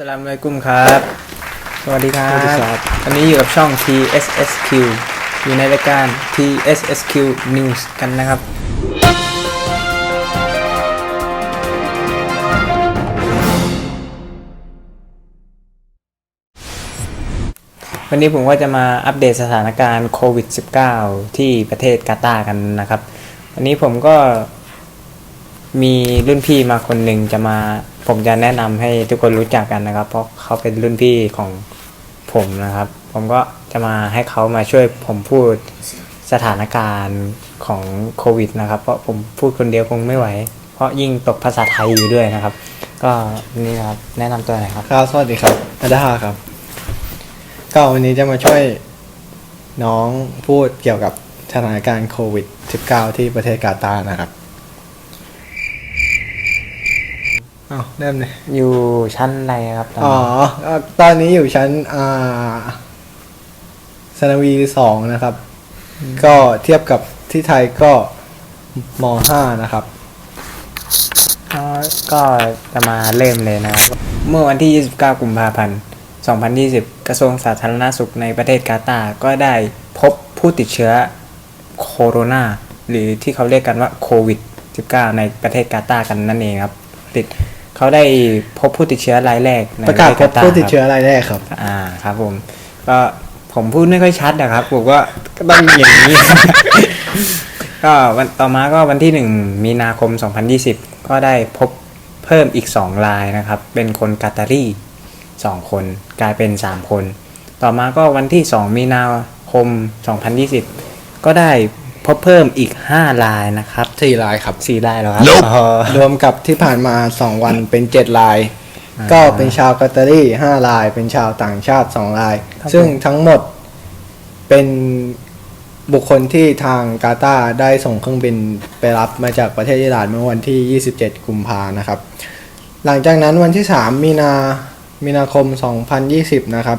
สลามอะลัยกุมครับ สวัสดีครับ สวัสดีครับ วันนี้อยู่กับช่อง TSSQ อยู่ในรายการ TSSQ News กันนะครับ วันนี้ผมก็จะมาอัปเดตสถานการณ์โควิด -19 ที่ประเทศกาตาร์กันนะครับ วันนี้ผมก็ มีรุ่นพี่มาคนหนึ่งจะมา ผมจะแนะนำให้ทุกคนรู้จักกันนะครับ เพราะเขาเป็นรุ่นพี่ของผมนะครับ ผมก็จะมาให้เขามาช่วยผมพูดสถานการณ์ของโควิดนะครับ เพราะผมพูดคนเดียวคงไม่ไหว เพราะยิ่งตกภาษาไทยอยู่ด้วยนะครับ ก็นี่ครับแนะนำตัวหน่อยครับครับสวัสดีครับอาดาครับ ก็วันนี้จะมาช่วยน้องพูดเกี่ยวกับสถานการณ์โควิด -19 ที่ประเทศกาตาร์นะครับ อ้าวเริ่มเลยอยู่ชั้นอะไรครับตอนอ๋อนี้ก็ตอนนี้อยู่ชั้นอ่าสนวีสองนะครับ ก็เทียบกับที่ไทยก็มห้านะครับก็ก็จะมาเริ่มเลยนะครับเมื่อวันที่ 29 กุมภาพันธ์ 2020 กระทรวงสาธารณสุขในประเทศกาตาร์ก็ได้พบผู้ติดเชื้อโคโรนาหรือที่เขาเรียกกันว่าโควิด 19 ในประเทศกาตาร์กันนั่นเองครับติด เขาได้พบผู้ติดเชื้อรายแรกในประกาศพบเทศผู้ติดครับเชื้อรายแรกครับ อ่าครับผม ก็ผมพูดไม่ค่อยชัดนะครับผมก็ก็ต้องอย่างนี้ ก็วันต่อมาก็วันที่หนึ่งมีนาคม 2020 ก็ได้พบเพิ่มอีก2รายนะครับ เป็นคนกาตารี2คนกลายเป็น3คน ต่อมาก็วันที่2มีนาคม 2020 ก็ได้ พบเพิ่มอีก5รายนะครับสี่รายครับ4รายแล้วครับอ๋อ รวมกับที่ผ่านมา 2 วันเป็น 7 ลาย อ่าก็เป็นชาวกาตารี5ลาย เป็นชาวต่างชาติ 2 ลาย ครับซึ่งผม ทั้งหมดเป็นบุคคลที่ทางกาตาร์ได้ส่งเครื่องบินไปรับมาจากประเทศอิหร่านเมื่อวันที่ 27 กุมภานะครับ หลังจากนั้นวันที่ 3 มีนามีนาคม 2020 นะครับ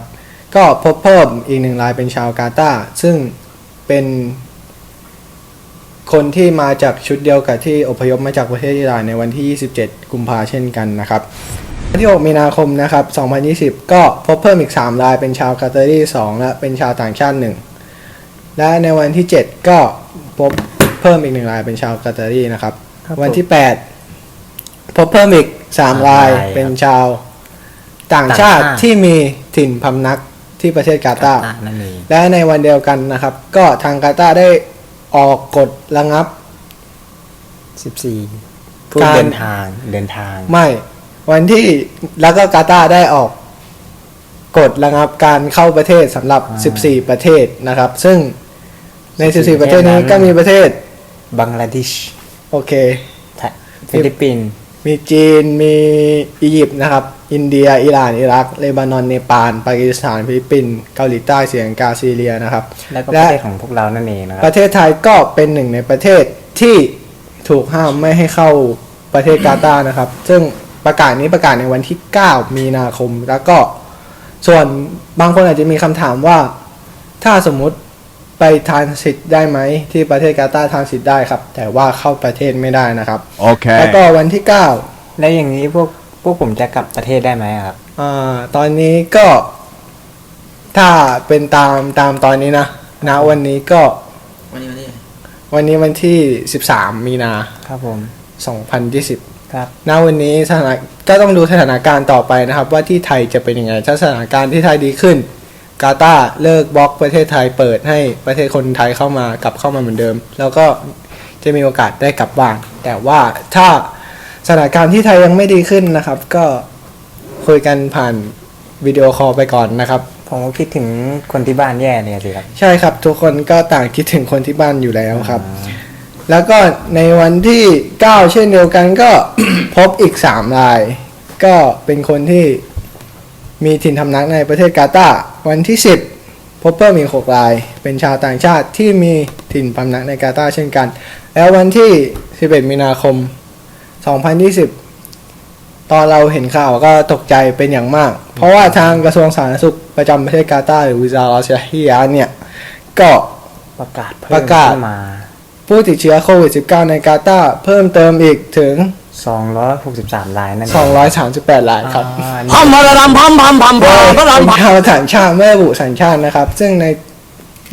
ก็พบเพิ่มอีกหนึ่งรายเป็นชาวกาตาร์ซึ่งเป็น คนที่มาจากชุดเดียวกับที่อพยพมาจากประเทศอิหร่านในวันที่ 27 กุมภาเช่นกันนะครับวันที่ 6 มีนาคมนะครับ 2020 ก็พบเพิ่มอีก 3 รายเป็นชาวกาตารี 2 และเป็นชาวต่างชาติ 1 และในวันที่ 7 ก็พบเพิ่มอีก 1 รายเป็นชาวกาตารีนะครับครับวันที่ 8 พบเพิ่มอีก 3 รายรายเป็นชาวต่างชาติต่างชาติที่มีถิ่นพำนักที่ประเทศกาตาร์กาตาร์นั่นเองและในวันเดียวกันนะครับ ก็ทางกาตาร์ได้ ออกกฎระงับ14ผู้การ เดินทางเดินทาง ไม่ วันที่แล้วก็กาตาร์ได้ออกกฎระงับการเข้าประเทศสำหรับ อ่า14 ประเทศนะครับ ซึ่งใน 14 14 ประเทศนี้ประเทศนั้นก็มีประเทศ บังกลาเทศโอเคฟิลิปปินส์มีจีนมีอียิปต์นะครับ อินเดีย อิหร่าน อิรัก เลบานอน เนปาล ปากีสถาน ฟิลิปปินส์ เกาหลีใต้เสียงกาซีเรียนะครับ แล้วก็ปและระเทศของพวกเรานั่นเองนะคปรับระเทศไทยก็เป็นหนึ่งในประเทศที่ถูกห้ามไม่ให้เข้าประเทศกาตาร์นะครับ ซึ่งประกาศนี้ประกาศในวันที่ 9 มีนาคม แล้วก็ ส่วนบางคนอาจจะมีคำถามว่า ถ้าสมมุติไปทานสิทธิ์ได้ไหมที่ประเทศกาตาร์ทานสิทธิ์ได้ครับ แต่ว่าเข้าประเทศไม่ได้นะครับ Okay. แล้วก็วันที่ 9 แล้วอย่างนี้พวกพ วกผมจะกลับประเทศได้ไหมครับ อ่าตอนนี้ก็ ถ้าเป็นตามตามตอนนี้นะณวันนี้ก็วันนี้วันนี้วันนี้วันที่ 13 มีนา ครับผม 2020 ครับณวันนี้สถานก็ต้องดูสถานการณ์ต่อไปนะครับ ว่าที่ไทยจะเป็นยังไง ถ้าสถานการณ์ที่ไทยดีขึ้น กาตาร์เลิกบล็อกประเทศไทยเปิดให้ประเทศคนไทยเข้ามากลับเข้ามาเหมือนเดิม แล้วก็จะมีโอกาสได้กลับบ้านแต่ว่าถ้า สถานการณ์ที่ไทยยังไม่ดีขึ้นนะครับ ก็คุยกันผ่านวิดีโอคอลไปก่อนนะครับ ผมก็คิดถึงคนที่บ้านแย่เลยสิครับ ใช่ครับ ทุกคนก็ต่างคิดถึงคนที่บ้านอยู่แล้วครับ แล้วก็ในวันที่ 9 เช่นเดียวกันก็ พบอีก 3 ราย ก็เป็นคนที่มีถิ่นทำนักในประเทศกาตาร์วันที่ 10 พบเพิ่มอีก6ราย เป็นชาวต่างชาติที่มีถิ่นพำนักในกาตาร์เช่นกัน แล้ววันที่ 11 มีนาคม 2020 ตอนเราเห็นข่าวก็ตกใจเป็นอย่างมาก เพราะว่าทางกระทรวงสาธารณสุขประจำประเทศกาตาร์หรือวิซาราชฮิยาเนี่ย ก็ประกาศเพิ่มประกาศขึ้นมา ผู้ติดเชื้อโควิด -19 ในกาตาร์เพิ่มเติมอีกถึง 263รายนั่นเอง238รายครับอ่าพัมพะรำพัมพัมพัมพัมพะเป็นรำพัมชาวต่างชาติไม่ระบุสัญชาตินะครับ ซึ่งใน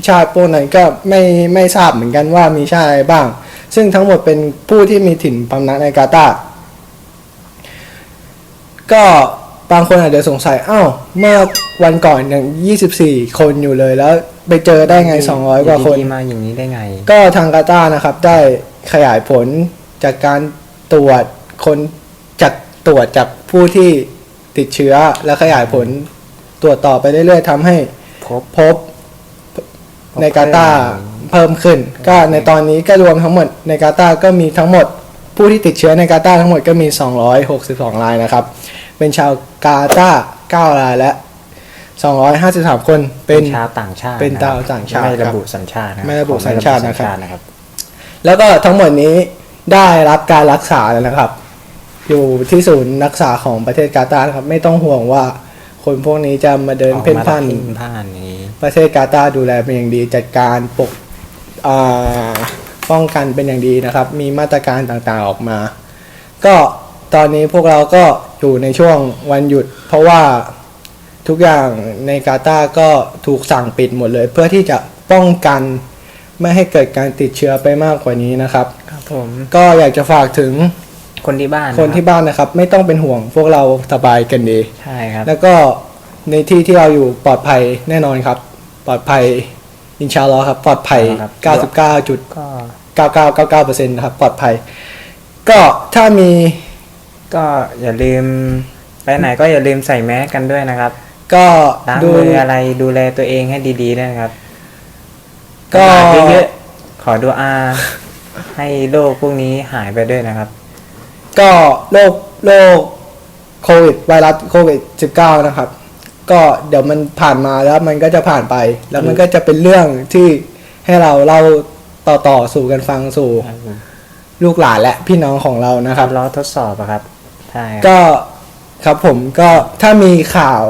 ชาติพวกนั้นก็ไม่ไม่ทราบเหมือนกันว่ามีชาติอะไรบ้าง ซึ่งทั้งหมดเป็นผู้ที่มีถิ่นพำนักในกาตาร์ก็บางคนอาจจะสงสัยอ้าวเมื่อวันก่อนยัง 24 คนอยู่เลยแล้วไปเจอได้ไง 200 กว่าคนดีๆมาอย่างนี้ได้ไง ก็ทางกาตาร์นะครับได้ขยายผลจากการตรวจคนจากตรวจจากผู้ที่ติดเชื้อและขยายผลตรวจต่อไปเรื่อยๆทำให้พบพบ ในกาตาร์เพิ่มขึ้น ก็ในตอนนี้ก็รวมทั้งหมดในกาตาร์ก็มีทั้งหมด ผู้ที่ติดเชื้อในกาตาร์ทั้งหมดก็มี 262 รายนะครับ เป็นชาวกาตาร์9รายและ 253 คนเป็นชาวต่างชาติเป็นนะครับชาวต่างชาติไม่ครัระบบุสัญชาตินไม่ระบุสัญชาตินะครับนะครับ แล้วก็ทั้งหมดนี้ได้รับการรักษาแล้วนะครับ อยู่ที่ศูนย์รักษาของประเทศกาตาร์นะครับ ไม่ต้องห่วงว่าคนพวกนี้จะมาเดินออกเพ่นมาพ่านเพ่นพ่านนี้ ประเทศกาตาร์ดูแลเป็นอย่างดี จัดการปกอ่าป้องกันเป็นอย่างดีนะครับ มีมาตรการต่างๆออกมา ก็ตอนนี้พวกเราก็อยู่ในช่วงวันหยุด เพราะว่าทุกอย่างในกาตาร์ก็ถูกสั่งปิดหมดเลย เพื่อที่จะป้องกันไม่ให้เกิดการติดเชื้อไปมากกว่านี้นะครับครับผมก็อยากจะฝากถึงคนที่บ้านะคนที่รับบ้านนะครับ ไม่ต้องเป็นห่วงพวกเราสบายกันดี ใช่ครับ แล้วก็ในที่ที่เราอยู่ปลอดภัยแน่นอนครับ ปลอดภัยอินชาอัลลอฮ์ครับ ปลอดภัย ครับ 99.9999%ก็นะครับ ปลอดภัย ก็ถ้ามีก็อย่าลืมไปไหนก็อย่าลืมใส่แมสกันด้วยนะครับก็ล้างดูมืออะไรดูแลตัวเองให้ดีๆด้วยนะครับก็ก็เยอะๆขอดูอา ให้โรคพวกนี้หายไปด้วยนะครับ ก็โรคโรคโควิดไวรัสโควิด 19 นะครับ ก็เดี๋ยวมันผ่านมาแล้วมันก็จะผ่านไป แล้วมันก็จะเป็นเรื่องที่ให้เราเล่าต่อต่อๆสู่กันฟังสู่ ลูกหลานและพี่น้องของเรานะคครัรับบล้อทดสอบอะครับใช่ครับก็ครับผมก็ถ้ามีข่าว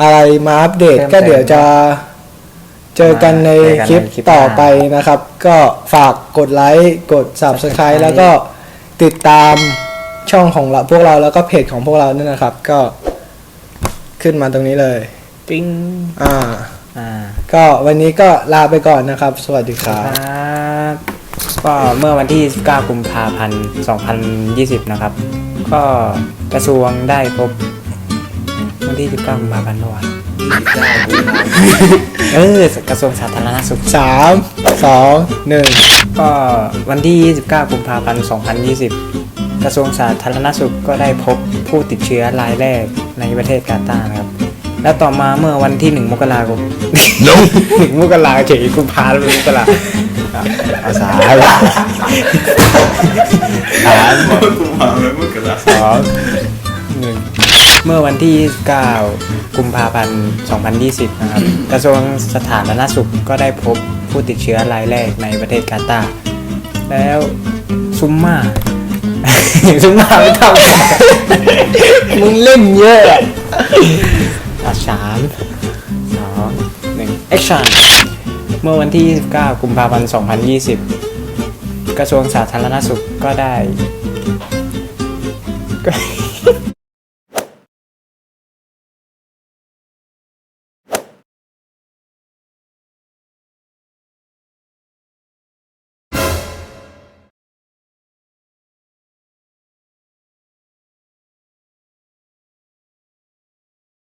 อะไรมาอัปเดตเพิ่มเติมก็เดี๋ยวจะเจอกันในเจอกันในคลิปคลิปต่อหน้าไปนะครับ ก็ฝากกดไลค์กด subscribe แล้วก็ติดตามช่องของเราพวกเราแล้วก็เพจของพวกเราเนี่ยนะครับ ก็ ขึ้นมาตรงนี้เลย ปิ้งอ่า อ่าก็วันนี้ก็ลาไปก่อนนะครับ สวัสดีคครัรับบก็เมื่อวันที่ 19 กุมภาพันธ์ 2020 นะครับ ก็กระทรวงได้พบ วันที่ 19 กุมภาพันธ์เมื่อวานเออกระทรวงสาธารณสุข สาม สอง หนึ่ง ก็วันที่ 29 กุมภาพันธ์ 2020 กระทรวงสาธารณสุขก็ได้พบผู้ติดเชื้อรายแรกในประเทศกาตาร์นะครับ แล้วต่อมาเมื่อวันที่1มกราคมหนึ่งมกราเฉยกุมภาพันธ์มกราอาสาสามสองหนึ่งเมื่อวันที่29กุมภาพันธ์ 2020 นะครับ กระทรวงสาธารณสุขก็ได้พบผู้ติดเชื้อรายแรกในประเทศกาตาร์แล้วซุมมา ฉันมาไม่ทำมึงเล่นเยอะอะสามสองหนึ่งแอคชั่นเมื่อวันที่ 29 กุมภาพันธ์ 2020 กระทรวงสาธารณสุขก็ได้